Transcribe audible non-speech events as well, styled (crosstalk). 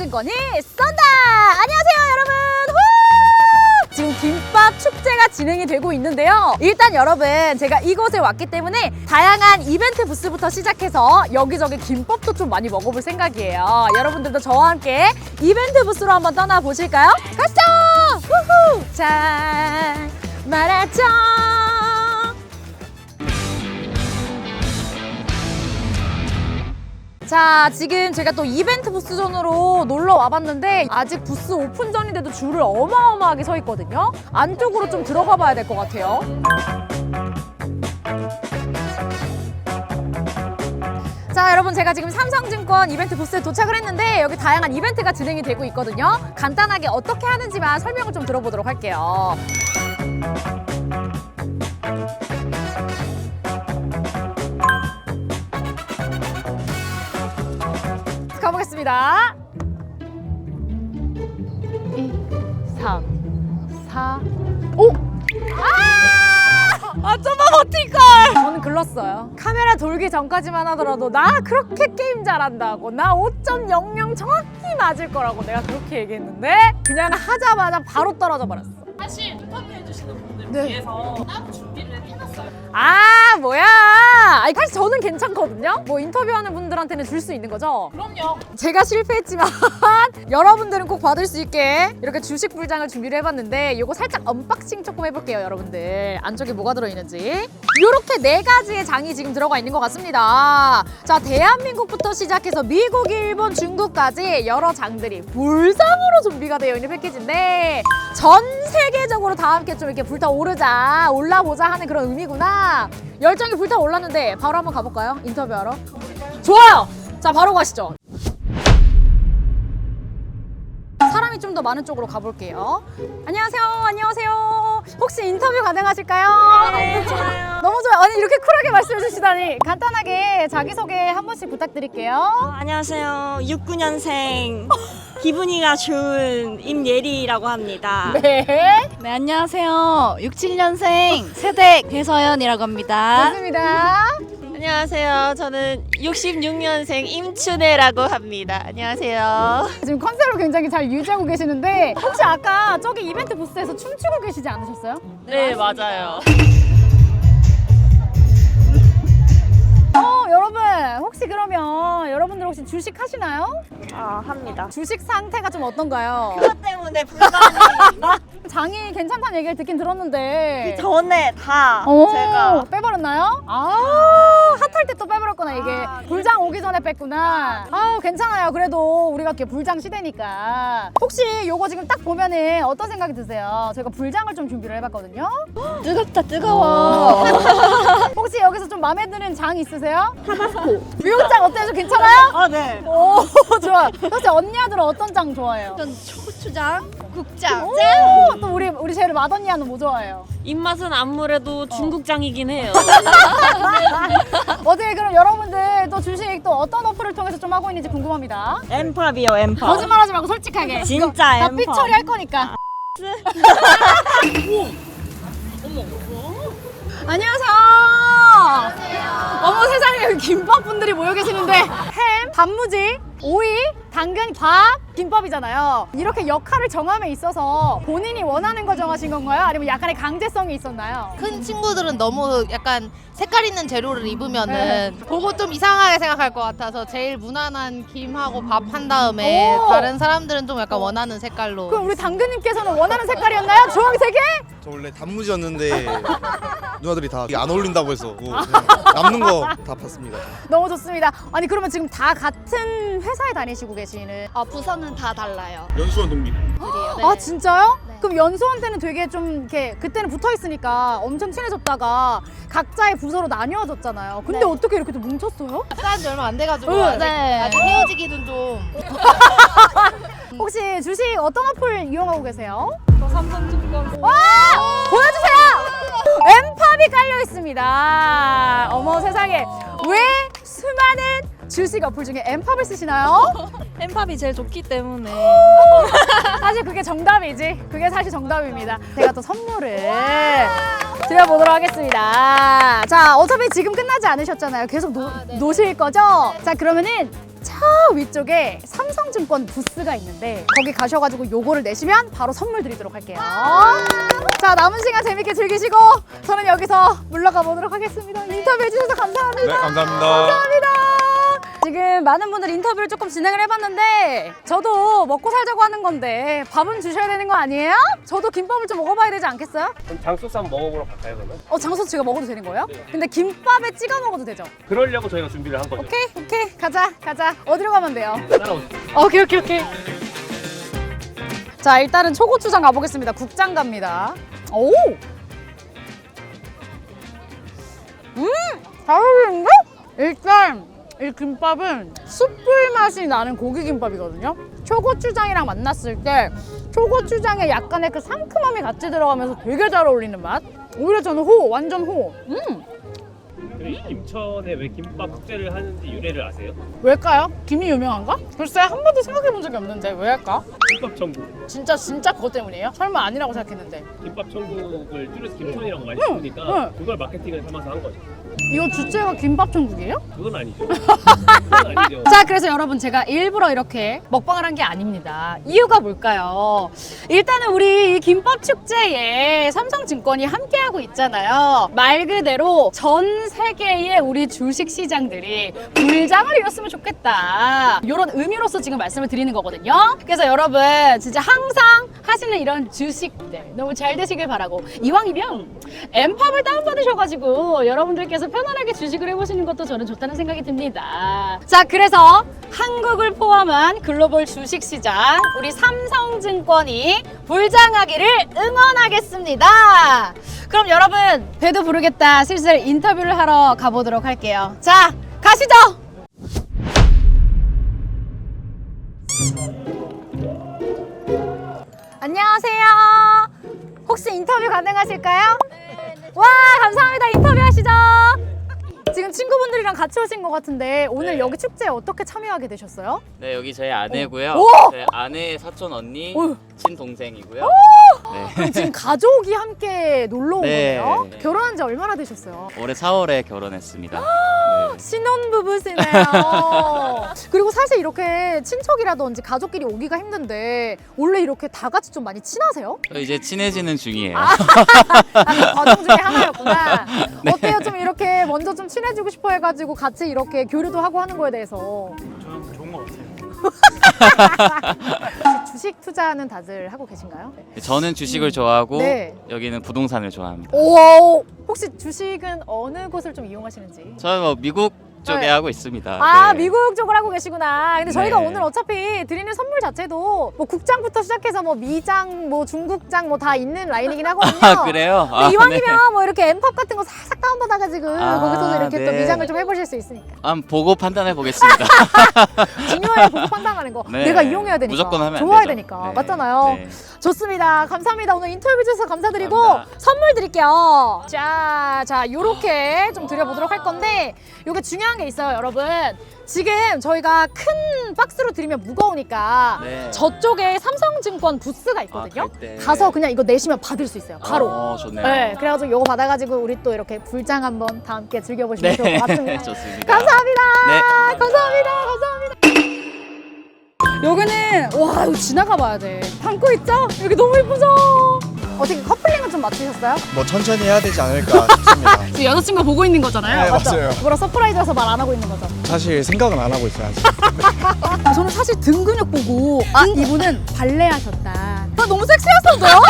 삼성증권이 쏜다! 안녕하세요, 여러분! 후! 지금 김밥 축제가 진행이 되고 있는데요. 일단 여러분, 제가 이곳에 왔기 때문에 다양한 이벤트 부스부터 시작해서 여기저기 김밥도 좀 많이 먹어볼 생각이에요. 여러분들도 저와 함께 이벤트 부스로 한번 떠나보실까요? 가시죠! 후후! 자, 마라톤! 자, 지금 제가 또 이벤트 부스 존으로 놀러 와봤는데 아직 부스 오픈 전인데도 줄을 어마어마하게 서 있거든요. 안쪽으로 좀 들어가 봐야 될 것 같아요. 자, 여러분 제가 지금 삼성증권 이벤트 부스에 도착을 했는데 여기 다양한 이벤트가 진행이 되고 있거든요. 간단하게 어떻게 하는지만 설명을 좀 들어보도록 할게요. 가보겠습니다. 2, 3, 4, 5. 아! 아, 좀만 버틸걸! 저는 글렀어요. 카메라 돌기 전까지만 하더라도 나 그렇게 게임 잘한다고. 나 5.00 정확히 맞을 거라고 내가 그렇게 얘기했는데 그냥 하자마자 바로 떨어져 버렸어. 사실 인터뷰 해주시는 분들 네. 위해서 따로 준비를. 아, 뭐야. 아니, 사실 저는 괜찮거든요. 뭐 인터뷰하는 분들한테는 줄 수 있는 거죠. 그럼요. 제가 실패했지만 (laughs) 여러분들은 꼭 받을 수 있게 이렇게 주식 불장을 준비를 해봤는데 이거 살짝 언박싱 조금 해볼게요 여러분들 안쪽에 뭐가 들어있는지 이렇게 네 가지의 장이 지금 들어가 있는 것 같습니다 자 대한민국부터 시작해서 미국, 일본, 중국까지 여러 장들이 불상으로 준비가 되어 있는 패키지인데 전 세계적으로 다 함께 좀 이렇게 불타오르자 올라보자 하는 그런 의미구나 열정이 불타올랐는데 바로 한번 가볼까요? 인터뷰하러? 좋아요! 자 바로 가시죠 좀 더 많은 쪽으로 가볼게요. 안녕하세요. 안녕하세요. 혹시 인터뷰 가능하실까요? 네, 좋아요. 너무 좋아요. 아니 이렇게 쿨하게 말씀해 주시다니 간단하게 자기소개 한 번씩 부탁드릴게요. 안녕하세요. 69년생 기분이가 좋은 임예리라고 합니다. 네. 네, 안녕하세요. 67년생 세대 배서연이라고 합니다. 좋습니다. 안녕하세요. 저는 66년생 임춘혜라고 합니다. 안녕하세요. 지금 컨셉을 굉장히 잘 유지하고 계시는데 혹시 아까 저기 이벤트 부스에서 춤추고 계시지 않으셨어요? 네, 맞아요. 그러면 여러분들 혹시 주식 하시나요? 아, 합니다. 주식 상태가 좀 어떤가요? 그것 때문에 불만이 (laughs) 장이 괜찮다는 얘기를 듣긴 들었는데 전에 다 오, 제가 빼버렸나요? 아 핫할 때 또 빼버렸 전에 뺐구나 아 괜찮아요 그래도 우리가 이렇게 불장 시대니까 혹시 요거 지금 딱 보면은 어떤 생각이 드세요? 저희가 불장을 좀 준비를 해봤거든요 (gasps) 뜨겁다, 뜨거워. (laughs) 혹시 여기서 좀 마음에 드는 장 있으세요? 타바스코 (laughs) 미역장 어때요? 좀 괜찮아요? 아, 네. 오 좋아 혹시 언니들은 어떤 장 좋아해요? 전 초고추장, 국장. 오, 또 우리 우리 제일 맏언니는 뭐 좋아해요? 입맛은 아무래도 중국장이긴 해요. (laughs) 어제 그럼 여러분들 또 주식 또 어떤 어플을 통해서 좀 하고 있는지 궁금합니다. 엠팝이요, 엠팝. 거짓말하지 말고 솔직하게. 진짜 다 엠팝. 삐처리 할 거니까. (laughs) 안녕하세요. 어머 세상에 여기 김밥 분들이 모여 계시는데 햄, 단무지, 오이, 당근, 밥, 김밥이잖아요. 이렇게 역할을 정함에 있어서 본인이 원하는 걸 정하신 건가요? 아니면 약간의 강제성이 있었나요? 큰 친구들은 너무 약간 색깔 있는 재료를 입으면은 네. 그거 좀 이상하게 생각할 것 같아서 제일 무난한 김하고 밥 한 다음에 오. 다른 사람들은 좀 약간 원하는 색깔로 그럼 우리 당근님께서는 원하는 색깔이었나요? 주황색에? 저 원래 단무지였는데 누나들이 다 안 어울린다고 해서 뭐 그냥 남는 거 다 봤습니다. 너무 좋습니다. 아니 그러면 지금 다 같은 회사에 다니시고 계시는 아, 부서는 다 달라요. 연수원 동기. 네. 아 진짜요? 그럼 연수원 때는 되게 좀 이렇게 그때는 붙어 있으니까 엄청 친해졌다가 각자의 부서로 나뉘어졌잖아요. 근데 네. 어떻게 이렇게 또 뭉쳤어요? 싸운 지 얼마 안 돼가지고 응, 아직, 네. 아직 헤어지기는 좀 (laughs) 혹시 주식 어떤 어플 이용하고 계세요? 저 삼성증권 와 보여주세요. 엠팝이 깔려 있습니다. 어머 세상에 왜 수많은 주식 어플 중에 엠팝을 쓰시나요? (laughs) 엠팝이 제일 좋기 때문에. (laughs) 사실 그게 정답이지. 그게 사실 정답입니다. 제가 또 선물을 드려보도록 하겠습니다. 자, 어차피 지금 끝나지 않으셨잖아요. 계속 노, 노실 거죠? 자, 그러면은 저 위쪽에 삼성증권 부스가 있는데 거기 가셔가지고 요거를 내시면 바로 선물 드리도록 할게요. 자 남은 시간 재밌게 즐기시고 저는 여기서 물러가 보도록 하겠습니다. 인터뷰 해주셔서 감사합니다. 네, 감사합니다. 감사합니다. 지금 많은 분들 인터뷰를 조금 진행을 해봤는데 저도 먹고 살자고 하는 건데 밥은 주셔야 되는 거 아니에요? 저도 김밥을 좀 먹어봐야 되지 않겠어요? 그럼 장소스 한번 먹어보러 갈까요 그러면? 어 장소 제가 먹어도 되는 거예요? 근데 김밥에 찍어 먹어도 되죠? 그러려고 저희가 준비를 한 거죠 오케이 오케이 가자 가자 어디로 가면 돼요? 따라오세요 오케이 오케이 오케이 자 일단은 초고추장 가보겠습니다 국장 갑니다 오! 음 잘 어울리는데? 일단 이 김밥은 숯불 맛이 나는 고기 김밥이거든요 초고추장이랑 만났을 때 초고추장에 약간의 그 상큼함이 같이 들어가면서 되게 잘 어울리는 맛 오히려 저는 호 완전 호 음! 근데 이 김천에 왜 김밥 국제를 하는지 유래를 아세요? 왜일까요? 김이 유명한가? 글쎄 한 번도 생각해 본 적이 없는데 왜 할까? 김밥 천국 진짜 진짜 그것 때문이에요? 설마 아니라고 생각했는데 김밥 천국을 줄여서 김천이라고 많이 응, 부르니까 응. 그걸 마케팅을 삼아서 한 거죠 이거 주제가 김밥 천국이에요? 그건 아니죠. (laughs) 그건 아니죠. 자 그래서 여러분 제가 일부러 이렇게 먹방을 한 게 아닙니다. 이유가 뭘까요? 일단은 우리 이 김밥 축제에 삼성증권이 함께하고 있잖아요. 말 그대로 전 세계의 우리 주식 시장들이 불장을 이뤘으면 좋겠다. 이런 의미로서 지금 말씀을 드리는 거거든요. 그래서 여러분 진짜 항상 하시는 이런 주식들 너무 잘 되시길 바라고. 이왕이면 엠팝을 다운받으셔가지고 여러분들께서 편안하게 주식을 해보시는 것도 저는 좋다는 생각이 듭니다. 자, 그래서 한국을 포함한 글로벌 주식 시장 우리 삼성증권이 불장하기를 응원하겠습니다. 그럼 여러분 배도 부르겠다 슬슬 인터뷰를 하러 가보도록 할게요. 자, 가시죠. 안녕하세요. 혹시 인터뷰 가능하실까요? 와 감사합니다 인터뷰 하시죠 지금 친구분들이랑 같이 오신 것 같은데 오늘 네. 여기 축제에 어떻게 참여하게 되셨어요? 네 여기 저희 아내고요. 오! 제 아내 사촌 언니 오! 친동생이고요. 네. (laughs) 그럼 지금 가족이 함께 놀러 온 네. 거네요? 네. 결혼한 지 얼마나 되셨어요? 올해 4월에 결혼했습니다. (laughs) 네. 신혼부부시네요 (laughs) 그리고 사실 이렇게 친척이라든지 가족끼리 오기가 힘든데 원래 이렇게 다 같이 좀 많이 친하세요? 저 이제 친해지는 중이에요. 아, 그 과정 중에 하나였구나 (laughs) 네. 어때요? 좀 이렇게 먼저 좀 친해지고 싶어 해가지고 같이 이렇게 교류도 하고 하는 거에 대해서 (laughs) 주식 투자는 다들 하고 계신가요? 저는 주식을 좋아하고 네. 여기는 부동산을 좋아합니다. 오 혹시 주식은 어느 곳을 좀 이용하시는지? 저는 뭐 미국 쪽에 네. 하고 있습니다. 아 네. 미국 쪽을 하고 계시구나. 근데 저희가 네. 오늘 어차피 드리는 선물 자체도 뭐 국장부터 시작해서 뭐 미장, 뭐 중국장 뭐 다 있는 라인이긴 (laughs) 하거든요. 아 그래요? 근데 아, 이왕이면 뭐 이렇게 엠팝 같은 거 살짝 다운받아가지고 아, 거기서도 이렇게 또 네. 미장을 좀 해보실 수 있으니까 한번 보고 판단해 보겠습니다. (laughs) 중요해 보고 하는 거 네. 내가 이용해야 되니까 무조건 하면 안 좋아야. 되니까 네. 맞잖아요 네. 좋습니다 감사합니다 오늘 인터뷰 주셔서 감사드리고 감사합니다. 선물 드릴게요 자, 자 요렇게 좀 드려보도록 할 건데 요게 중요한 게 있어요 여러분 지금 저희가 큰 박스로 드리면 무거우니까 네. 저쪽에 삼성증권 부스가 있거든요 아, 갈 때. 가서 그냥 이거 내시면 받을 수 있어요 바로 어, 좋네요. 네, 그래가지고 요거 받아가지고 우리 또 이렇게 불장 한번 다 함께 즐겨보시면 네. 좋을 것 같습니다 (laughs) 좋습니다. 감사합니다. 네. 감사합니다. 감사합니다. 여기는 와 이거 지나가 봐야 돼. 담고 있죠? 여기 너무 예쁘죠? 어떻게 커플링은 좀 맞추셨어요? 뭐 천천히 해야 되지 않을까 싶습니다. (laughs) 지금 여자친구 보고 있는 거잖아요. 네, 맞죠? 맞아요. 뭐라 서프라이즈라서 말 안 하고 있는 거죠. 사실 생각은 안 하고 있어요. 아직. (laughs) 저는 사실 등 근육 보고 아 이분은 발레 하셨다. 아, 너무 섹시하셨어요.